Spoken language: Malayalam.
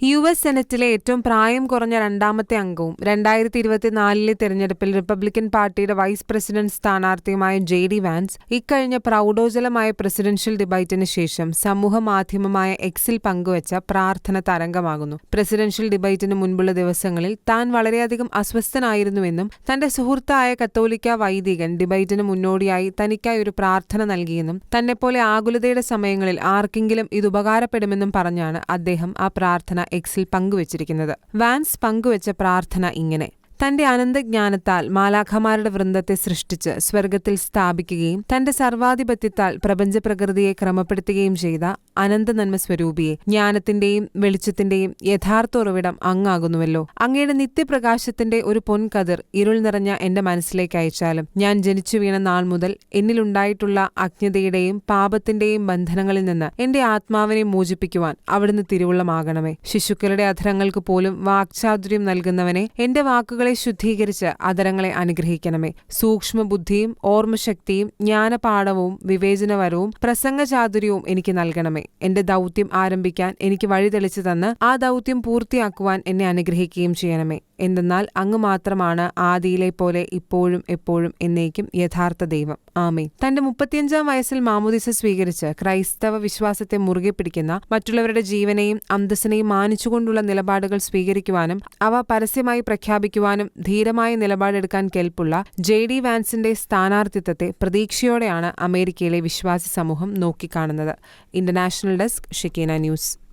യു എസ് സെനറ്റിലെ ഏറ്റവും പ്രായം കുറഞ്ഞ രണ്ടാമത്തെ അംഗവും രണ്ടായിരത്തി ഇരുപത്തിനാലിലെ തെരഞ്ഞെടുപ്പിൽ റിപ്പബ്ലിക്കൻ പാർട്ടിയുടെ വൈസ് പ്രസിഡന്റ് സ്ഥാനാർത്ഥിയുമായ ജെ ഡി വാൻസ് ഇക്കഴിഞ്ഞ പ്രൗഢോജ്വലമായ പ്രസിഡൻഷ്യൽ ഡിബൈറ്റിന് ശേഷം സമൂഹ മാധ്യമമായ എക്സിൽ പങ്കുവച്ച പ്രാർത്ഥന തരംഗമാകുന്നു. പ്രസിഡൻഷ്യൽ ഡിബൈറ്റിന് മുൻപുള്ള ദിവസങ്ങളിൽ താൻ വളരെയധികം അസ്വസ്ഥനായിരുന്നുവെന്നും തന്റെ സുഹൃത്തായ കത്തോലിക്ക വൈദികൻ ഡിബൈറ്റിന് മുന്നോടിയായി തനിക്കായി ഒരു പ്രാർത്ഥന നൽകിയെന്നും തന്നെപ്പോലെ ആകുലതയുടെ സമയങ്ങളിൽ ആർക്കെങ്കിലും ഇത് ഉപകാരപ്പെടുമെന്നും പറഞ്ഞാണ് അദ്ദേഹം ആ പ്രാർത്ഥന എക്സിൽ പങ്കുവച്ചിരിക്കുന്നത്. വാൻസ് പങ്കുവച്ച പ്രാർത്ഥന ഇങ്ങനെ. തന്റെ അനന്തജ്ഞാനത്താൽ മാലാഖമാരുടെ വൃന്ദത്തെ സൃഷ്ടിച്ച് സ്വർഗത്തിൽ സ്ഥാപിക്കുകയും തന്റെ സർവാധിപത്യത്താൽ പ്രപഞ്ചപ്രകൃതിയെ ക്രമപ്പെടുത്തുകയും ചെയ്ത അനന്ത സ്വരൂപിയെ ജ്ഞാനത്തിന്റെയും വെളിച്ചത്തിന്റെയും യഥാർത്ഥ ഉറവിടം അങ്ങാകുന്നുവല്ലോ. അങ്ങയുടെ നിത്യപ്രകാശത്തിന്റെ ഒരു പൊൻകതിർ ഇരുൾ നിറഞ്ഞ എന്റെ മനസ്സിലേക്ക് അയച്ചാലും ഞാൻ ജനിച്ചു വീണ നാൾ മുതൽ എന്നിലുണ്ടായിട്ടുള്ള അജ്ഞതയുടെയും പാപത്തിന്റെയും ബന്ധനങ്ങളിൽ നിന്ന് എന്റെ ആത്മാവിനെ മോചിപ്പിക്കുവാൻ അവിടുന്ന് തിരുവുള്ളമാകണമേ. ശിശുക്കളുടെ അധരങ്ങൾക്ക് പോലും വാക്ചാതുര്യം നൽകുന്നവനെ എന്റെ വാക്കുകളെ ശുദ്ധീകരിച്ച് അതരങ്ങളെ അനുഗ്രഹിക്കണമേ. സൂക്ഷ്മബുദ്ധിയും ഓർമ്മശക്തിയും ജ്ഞാനപാഠവും വിവേചനവരവും പ്രസംഗചാതുര്യവും എനിക്ക് നൽകണമേ. എന്റെ ദൗത്യം ആരംഭിക്കാൻ എനിക്ക് വഴി തെളിച്ചു തന്ന് ആ ദൗത്യം പൂർത്തിയാക്കുവാൻ എന്നെ അനുഗ്രഹിക്കുകയും ചെയ്യണമേ. എന്തെന്നാൽ അങ്ങ് മാത്രമാണ് ആദിയിലെ പോലെ ഇപ്പോഴും എപ്പോഴും എന്നേക്കും യഥാർത്ഥ ദൈവം. ആമേ തന്റെ മുപ്പത്തിയഞ്ചാം വയസ്സിൽ മാമുദിസ സ്വീകരിച്ച് ക്രൈസ്തവ വിശ്വാസത്തെ മുറുകെ പിടിക്കുന്ന മറ്റുള്ളവരുടെ ജീവനെയും അന്തസ്സിനെയും മാനിച്ചുകൊണ്ടുള്ള നിലപാടുകൾ സ്വീകരിക്കുവാനും അവ പരസ്യമായി പ്രഖ്യാപിക്കുവാനും ധീരമായ നിലപാടെടുക്കാൻ കെൽപ്പുള്ള ജെ ഡി വാൻസിന്റെ സ്ഥാനാർത്ഥിത്വത്തെ പ്രതീക്ഷയോടെയാണ് അമേരിക്കയിലെ വിശ്വാസി സമൂഹം നോക്കിക്കാണുന്നത്. International desk Shikeena news.